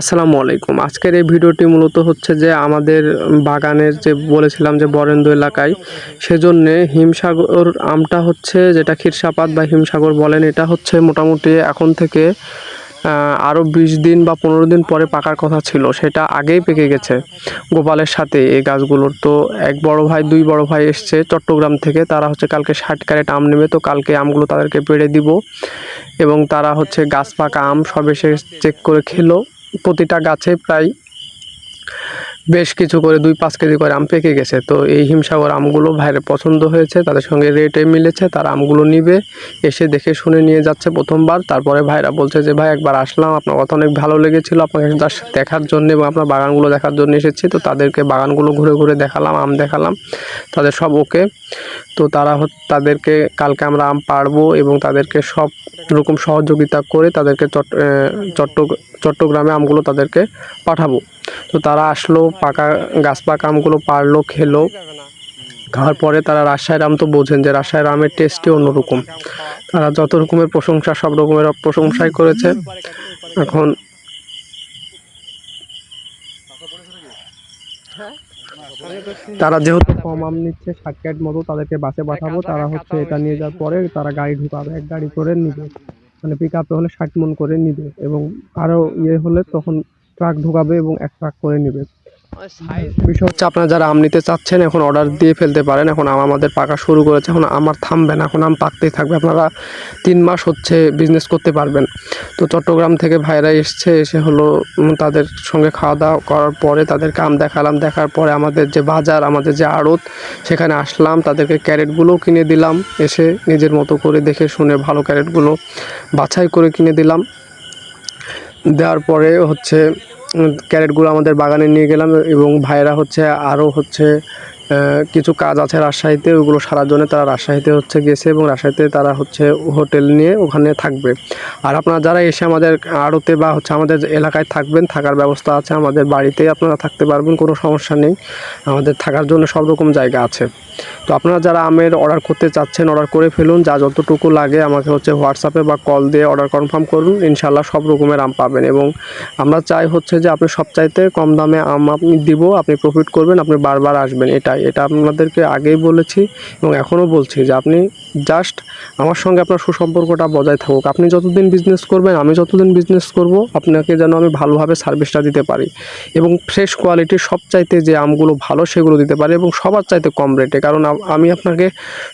আসসালামু আলাইকুম। আজকের এই ভিডিওটি মূলত হচ্ছে যে আমাদের বাগানের যে বলেছিলাম যে বরেন্দ্র এলাকায়, সেজন্যে হিমসাগর আমটা হচ্ছে যেটা ক্ষীরসাপাত বা হিমসাগর বলেন, এটা হচ্ছে মোটামুটি এখন থেকে আরও বিশ দিন বা পনেরো দিন পরে পাকার কথা ছিল। সেটা আগেই পেকে গেছে গোপালের সাথে এই গাছগুলোর। তো এক বড় ভাই, দুই বড় ভাই এসছে চট্টগ্রাম থেকে, তারা হচ্ছে কালকে ষাট ক্যারেট আম নেবে, তো কালকে আমগুলো তাদেরকে পেড়ে দিব এবং তারা হচ্ছে গাছ পাকা আম সব এসে চেক করে খেলো। প্রতিটা গাছে প্রায় বেশ কিছু করে দুই পাঁচ কেজি করে আম পেকে গেছে। তো এই হিমসাগর আমগুলো ভাইয়ের পছন্দ হয়েছে, তাদের সঙ্গে রেটে মিলেছে, তারা আমগুলো নিবে, এসে দেখে শুনে নিয়ে যাচ্ছে প্রথমবার। তারপরে ভাইরা বলছে যে, ভাই, একবার আসলাম, আপনার কথা অনেক ভালো লেগেছিল, আপনাকে দেখার জন্য এবং আপনার বাগানগুলো দেখার জন্য এসেছি। তো তাদেরকে বাগানগুলো ঘুরে ঘুরে দেখালাম, আম দেখালাম, তাদের সব ওকে। তো তারা তাদেরকে কালকে আমরা আম পাড়বো এবং তাদেরকে সব রকম সহযোগিতা করে তাদেরকে চট্ট চট্ট চট্টগ্রামে আমগুলো তাদেরকে পাঠাবো। তো তারা আসলো, পাকা গাছ পাকা আমগুলো পারল, খেলো। খাওয়ার পরে তারা রাজশাহীর আম তো বোঝেন যে রাজশাহীর আমের টেস্টই অন্যরকম। তারা যত রকমের প্রশংসা, সব রকমের প্রশংসাই করেছে। এখন তারা যেহেতু কম আম নিচ্ছে, ষাট মতো তাদেরকে বাসে পাঠাবো। তারা হচ্ছে এটা নিয়ে যাওয়ার পরে তারা গাড়ি ঢুকাবে, এক গাড়ি করে নিবে। মানে পিক আপে হলে ষাট মন করে নিবে এবং আরও ইয়ে হলে তখন ট্রাক ঢোকাবে এবং এক ট্রাক করে নিবে। বিষয় হচ্ছে আপনারা যারা আম নিতে চাচ্ছেন এখন অর্ডার দিয়ে ফেলতে পারেন। এখন আম আমাদের পাকা শুরু করেছে এখন আমার থামবে না এখন আম পাকতেই থাকবে। আপনারা তিন মাস হচ্ছে বিজনেস করতে পারবেন। তো চট্টগ্রাম থেকে ভাইরা এসছে এসে হলো তাদের সঙ্গে খাওয়া দাওয়া করার পরে তাদেরকে আম দেখালাম। দেখার পরে আমাদের যে বাজার আমাদের যে আড়ত সেখানে আসলাম তাদেরকে ক্যারেটগুলোও কিনে দিলাম। এসে নিজের মতো করে দেখে শুনে ভালো ক্যারেটগুলো বাছাই করে কিনে দিলাম। দেওয়ার পরে হচ্ছে ক্যারেটগুলো আমাদের বাগানে নিয়ে গেলাম এবং ভাইয়েরা হচ্ছে আরও হচ্ছে কিছু কাজ আছে রাজশাহীতে, ওগুলো সারার জন্য তারা রাজশাহীতে হচ্ছে গেছে এবং রাজশাহীতে তারা হচ্ছে হোটেল নিয়ে ওখানে থাকবে। আর আপনারা যারা এসে আমাদের আড়তে বা হচ্ছে আমাদের এলাকায় থাকবেন, থাকার ব্যবস্থা আছে, আমাদের বাড়িতেই আপনারা থাকতে পারবেন, কোনো সমস্যা নেই। আমাদের থাকার জন্য সব রকম জায়গা আছে। তো আপনারা যারা আমের অর্ডার করতে চাচ্ছেন, অর্ডার করে ফেলুন, যা যতটুকু লাগে আমাকে হচ্ছে হোয়াটসঅ্যাপে বা কল দিয়ে অর্ডার কনফার্ম করুন ইনশাল্লাহ সব রকমের আম পাবেন এবং আমরা চাই হচ্ছে যে আপনি সবচাইতে কম দামে আম আপনি দিব, আপনি প্রফিট করবেন, আপনি বারবার আসবেন, এটাই। এটা আপনাদেরকে আগেই বলেছি এবং এখনও বলছি যে আপনি জাস্ট আমার সঙ্গে আপনার সুসম্পর্কটা বজায় থাকুক। আপনি যতদিন বিজনেস করবেন, আমি যতদিন বিজনেস করব, আপনাকে যেন আমি ভালোভাবে সার্ভিসটা দিতে পারি এবং ফ্রেশ কোয়ালিটির সবচাইতে যে আমগুলো ভালো, সেগুলো দিতে পারি এবং সবার চাইতে কম রেটে কারণ আমি আপনাকে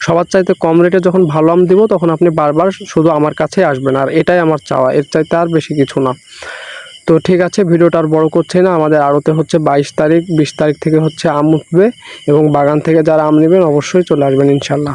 সবার চাইতে কম রেটে যখন ভালো আম দিব, তখন আপনি বারবার শুধু আমার কাছে আসবেন। আর এটাই আমার চাওয়া, এর চাইতে আর বেশি কিছু না। তো ঠিক আছে, ভিডিওটা আর বড়ো করছে না। আমাদের আড়তে হচ্ছে বাইশ তারিখ, বিশ তারিখ থেকে হচ্ছে আম উঠবে এবং বাগান থেকে যারা আম নেবেন অবশ্যই চলে আসবেন ইনশাল্লাহ।